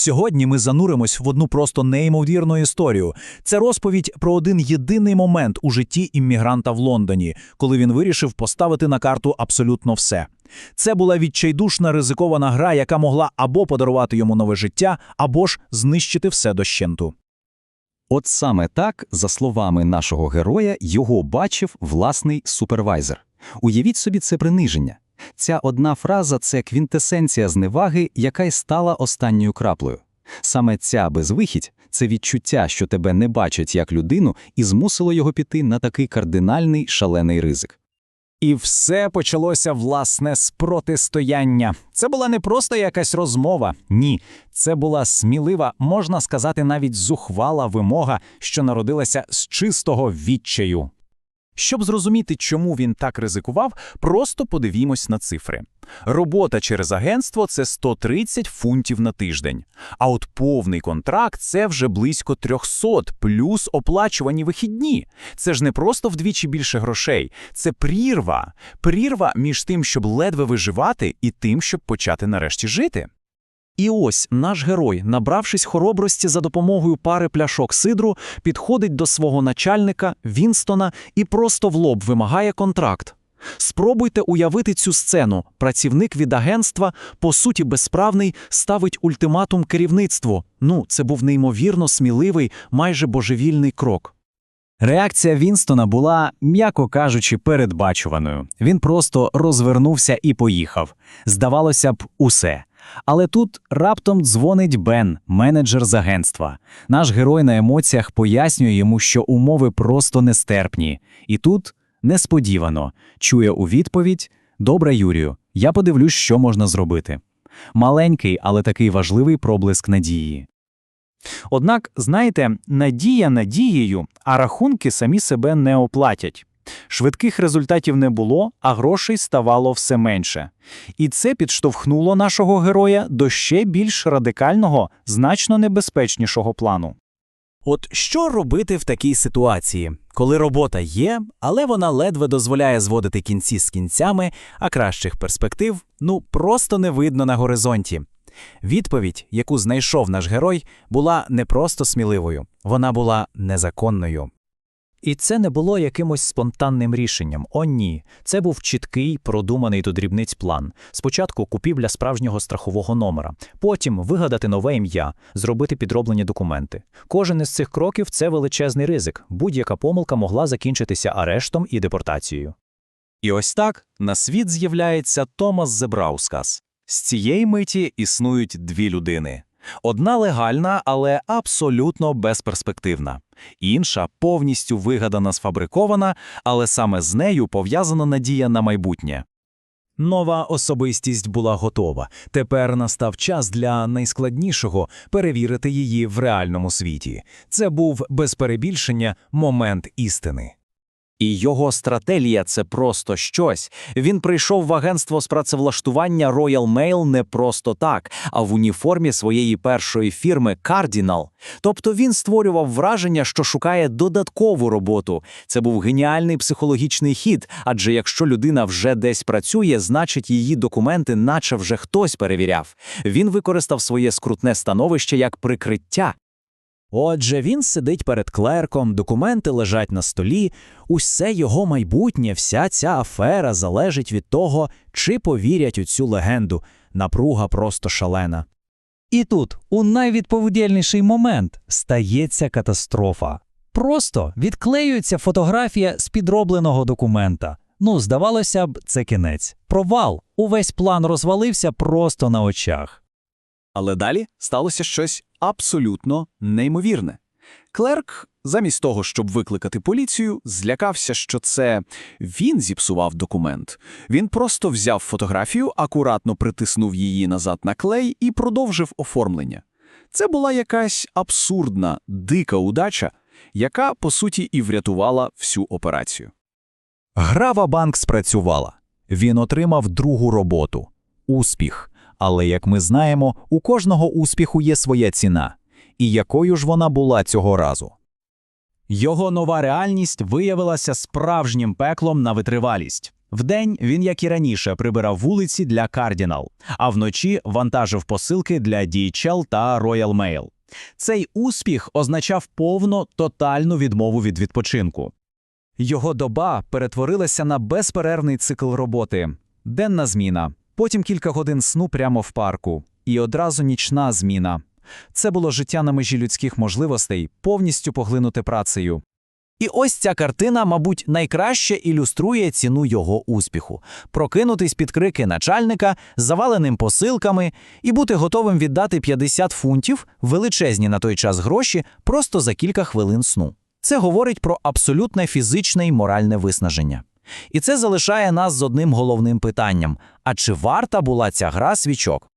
Сьогодні ми зануримось в одну просто неймовірну історію. Це розповідь про один єдиний момент у житті іммігранта в Лондоні, коли він вирішив поставити на карту абсолютно все. Це була відчайдушна ризикована гра, яка могла або подарувати йому нове життя, або ж знищити все дощенту. От саме так, за словами нашого героя, його бачив власний супервайзер. Уявіть собі це приниження. Ця одна фраза це квінтесенція зневаги, яка й стала останньою краплею. Саме ця безвихідь це відчуття, що тебе не бачать як людину, і змусило його піти на такий кардинальний шалений ризик. І все почалося власне з протистояння. Це була не просто якась розмова. Ні, це була смілива, можна сказати, навіть зухвала вимога, що народилася з чистого відчаю. Щоб зрозуміти, чому він так ризикував, просто подивімось на цифри. Робота через агентство це 130 фунтів на тиждень. А от повний контракт це вже близько 300, плюс оплачувані вихідні. Це ж не просто вдвічі більше грошей, це прірва. Прірва між тим, щоб ледве виживати, і тим, щоб почати нарешті жити. І ось наш герой, набравшись хоробрості за допомогою пари пляшок сидру, підходить до свого начальника Вінстона і просто в лоб вимагає контракт. Спробуйте уявити цю сцену. Працівник від агентства, по суті безправний, ставить ультиматум керівництву. Ну, це був неймовірно сміливий, майже божевільний крок. Реакція Вінстона була, м'яко кажучи, передбачуваною. Він просто розвернувся і поїхав. Здавалося б, усе. Але тут раптом дзвонить Бен, менеджер з агентства. Наш герой на емоціях пояснює йому, що умови просто нестерпні. І тут, несподівано, чує у відповідь: Добре, Юрію, я подивлюсь, що можна зробити. Маленький, але такий важливий проблиск надії. Однак, знаєте, надія надією, а рахунки самі себе не оплатять. Швидких результатів не було, а грошей ставало все менше. І це підштовхнуло нашого героя до ще більш радикального, значно небезпечнішого плану. От що робити в такій ситуації, коли робота є, але вона ледве дозволяє зводити кінці з кінцями, а кращих перспектив ну просто не видно на горизонті. Відповідь, яку знайшов наш герой, була не просто сміливою, вона була незаконною. І це не було якимось спонтанним рішенням. О, ні. Це був чіткий, продуманий до дрібниць план. Спочатку купівля справжнього страхового номера, потім вигадати нове ім'я, зробити підроблені документи. Кожен із цих кроків це величезний ризик. Будь-яка помилка могла закінчитися арештом і депортацією. І ось так на світ з'являється Томас Зебраускас. З цієї миті існують дві людини. Одна легальна, але абсолютно безперспективна. Інша повністю вигадана, сфабрикована, але саме з нею пов'язана надія на майбутнє. Нова особистість була готова. Тепер настав час для найскладнішого перевірити її в реальному світі. Це був без перебільшення момент істини. І його стратегія це просто щось. Він прийшов в агентство з працевлаштування Royal Mail не просто так, а в уніформі своєї першої фірми Cardinal. Тобто він створював враження, що шукає додаткову роботу. Це був геніальний психологічний хід, адже якщо людина вже десь працює, значить її документи, наче вже хтось перевіряв. Він використав своє скрутне становище як прикриття. Отже, він сидить перед клерком, документи лежать на столі, усе його майбутнє, вся ця афера залежить від того, чи повірять у цю легенду. Напруга просто шалена. І тут, у найвідповідальніший момент, стається катастрофа. Просто відклеюється фотографія з підробленого документа. Ну, здавалося б, це кінець. Провал. Увесь план розвалився просто на очах. Але далі сталося щось абсолютно неймовірне. Клерк, замість того, щоб викликати поліцію, злякався, що це він зіпсував документ. Він просто взяв фотографію, акуратно притиснув її назад на клей і продовжив оформлення. Це була якась абсурдна, дика удача, яка, по суті, і врятувала всю операцію. Грава банк спрацювала. Він отримав другу роботу успіх. Але, як ми знаємо, у кожного успіху є своя ціна. І якою ж вона була цього разу? Його нова реальність виявилася справжнім пеклом на витривалість. Вдень він, як і раніше, прибирав вулиці для Cardinal, а вночі вантажив посилки для DHL та Royal Mail. Цей успіх означав повну, тотальну відмову від відпочинку. Його доба перетворилася на безперервний цикл роботи. Денна зміна, потім кілька годин сну прямо в парку, і одразу нічна зміна. Це було життя на межі людських можливостей, повністю поглинуте працею. І ось ця картина, мабуть, найкраще ілюструє ціну його успіху: прокинутись під крики начальника заваленим посилками і бути готовим віддати 50 фунтів, величезні на той час гроші, просто за кілька хвилин сну. Це говорить про абсолютне фізичне і моральне виснаження. І це залишає нас з одним головним питанням: а чи варта була ця гра свічок?